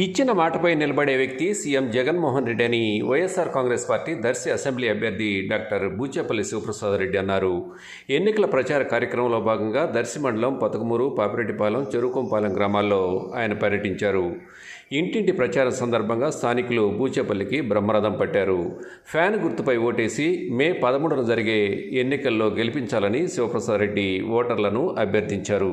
ఇచ్చిన మాటపై నిలబడే వ్యక్తి సీఎం జగన్మోహన్ రెడ్డి అని వైఎస్ఆర్ కాంగ్రెస్ పార్టీ దర్శి అసెంబ్లీ అభ్యర్థి డాక్టర్ బూచేపల్లి శివప్రసాద్ రెడ్డి అన్నారు. ఎన్నికల ప్రచార కార్యక్రమంలో భాగంగా దర్శి మండలం పతకమూరు పాపిరెడ్డిపాలెం చెరుకుంపాలెం గ్రామాల్లో ఆయన పర్యటించారు. ఇంటింటి ప్రచారం సందర్భంగా స్థానికులు బూచేపల్లికి బ్రహ్మరథం పట్టారు. ఫ్యాన్ గుర్తుపై ఓటేసి మే పదమూడున జరిగే ఎన్నికల్లో గెలిపించాలని శివప్రసాద్ రెడ్డి ఓటర్లను అభ్యర్థించారు.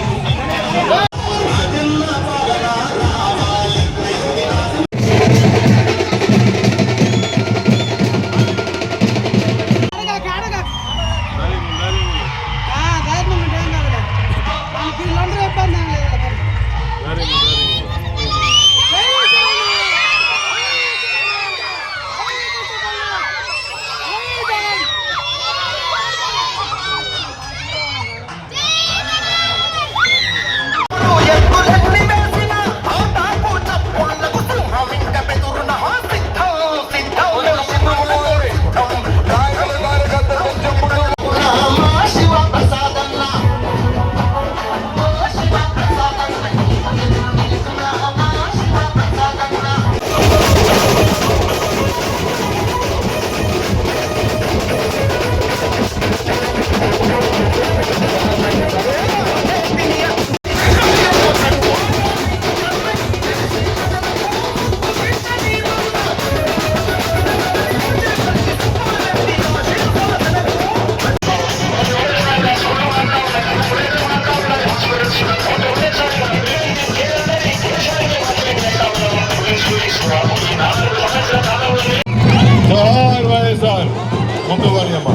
ముందు అమ్మ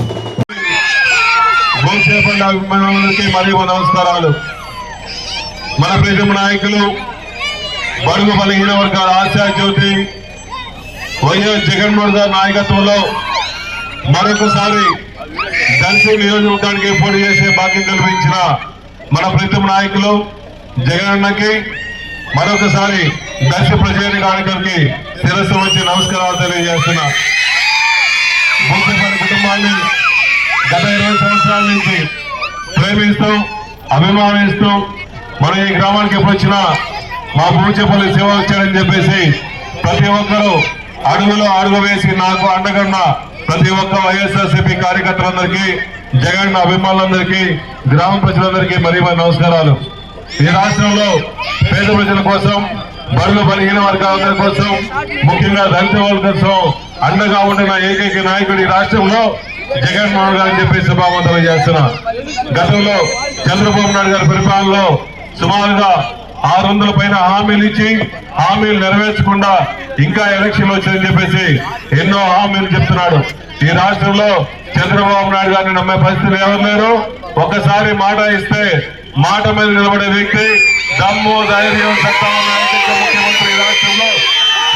భూసేపల్లి అభిమానులకి మరియు నమస్కారాలు. మన ప్రీతమ నాయకులు బడుగు బలహీన వర్గాల ఆశా జ్యోతి వైఎస్ జగన్మోహన్ గారి నాయకత్వంలో మరొకసారి దర్శి నియోజకవర్గానికి పోటీ చేసే భాగ్యం కల్పించిన మన ప్రీతమ నాయకులు జగనన్నకి మరొకసారి దర్శి ప్రజానికానికి శిరస్సు వచ్చి నమస్కారాలు తెలియజేస్తున్నా. కుటుంబాన్ని గత ఇరవై సంవత్సరాల నుంచి ప్రేమిస్తూ అభిమానిస్తూ మన ఈ గ్రామానికి ఎప్పుడు వచ్చినా మా పూచేపల్లి సేవ వచ్చారని చెప్పేసి ప్రతి ఒక్కరూ అడుగులో అడుగు వేసి నాకు అండగన్న ప్రతి ఒక్క వైఎస్ఆర్సీపీ కార్యకర్తలందరికీ జగన్ అభిమానులందరికీ గ్రామ ప్రజలందరికీ మరీ మరి నమస్కారాలు. ఈ రాష్ట్రంలో పేద ప్రజల కోసం బడుగు బలహీన వర్గాల కోసం ముఖ్యంగా దళిత వాళ్ళ కోసం అండగా ఉండిన ఏకైక నాయకుడు ఈ రాష్ట్రంలో జగన్మోహన్ గారు చెప్పి శుభావంతలు చేస్తున్నా. గతంలో చంద్రబాబు నాయుడు గారి పరిపాలనలో సుమారుగా ఆరు వందల పైన హామీలు ఇచ్చి హామీలు నెరవేర్చకుండా ఇంకా ఎలక్షన్లు వచ్చాయని చెప్పేసి ఎన్నో హామీలు చెప్తున్నాడు. ఈ రాష్ట్రంలో చంద్రబాబు నాయుడు గారిని నమ్మే పరిస్థితులు ఎవరు లేరు? ఒక్కసారి మాట ఇస్తే మాట మీద నిలబడే వ్యక్తి దమ్ము ధైర్యం సత్తా ముఖ్యమంత్రి రాష్ట్రంలో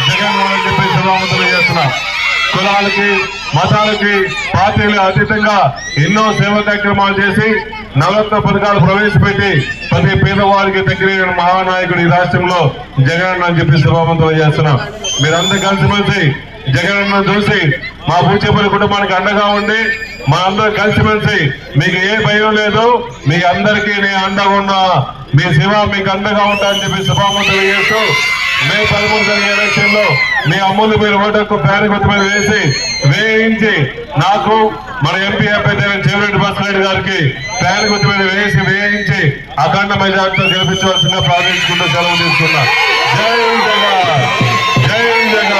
జగన్మోహన్ రెడ్డి చెప్పి శుభావంతులు చేస్తున్నా కులాలకి మతాలకి పార్టీలు అతీతంగా ఎన్నో సేవా కార్యక్రమాలు చేసి నవరత్న పథకాలు ప్రవేశపెట్టి ప్రతి పేదవారికి దగ్గరైన మహానాయకుడు ఈ రాష్ట్రంలో జగన్ అని చెప్పి శుభావంతులు చేస్తున్నాం మీరందరూ కలిసిమెలిసి జగన్ చూసి మా పూచేపల్లి కుటుంబానికి అండగా ఉండి మా అందరూ కలిసిమెలిసి మీకు ఏ భయం లేదు. మీ అందరికీ నేను అండగా ఉన్నా. మీ శివ మీకు అండగా ఉంటా అని చెప్పి శుభావంతులు చేస్తూ మే పదమూడు జరిగే ఎలక్షన్లో మీ అమ్ములు ఓటకు ఫ్యాన్ గుర్తు మీద వేసి వేయించి నాకు మన ఎంపీ అభ్యర్థి చెవిరెడ్డి భాస్కర్ గారికి ఫ్యాన్ మీద వేసి వేయించి అఖండ మెజార్టీతో గెలిపించవలసిందిగా ప్రార్థించుకుంటూ సెలవు తీసుకున్నా. జై జగన్ జై జగన్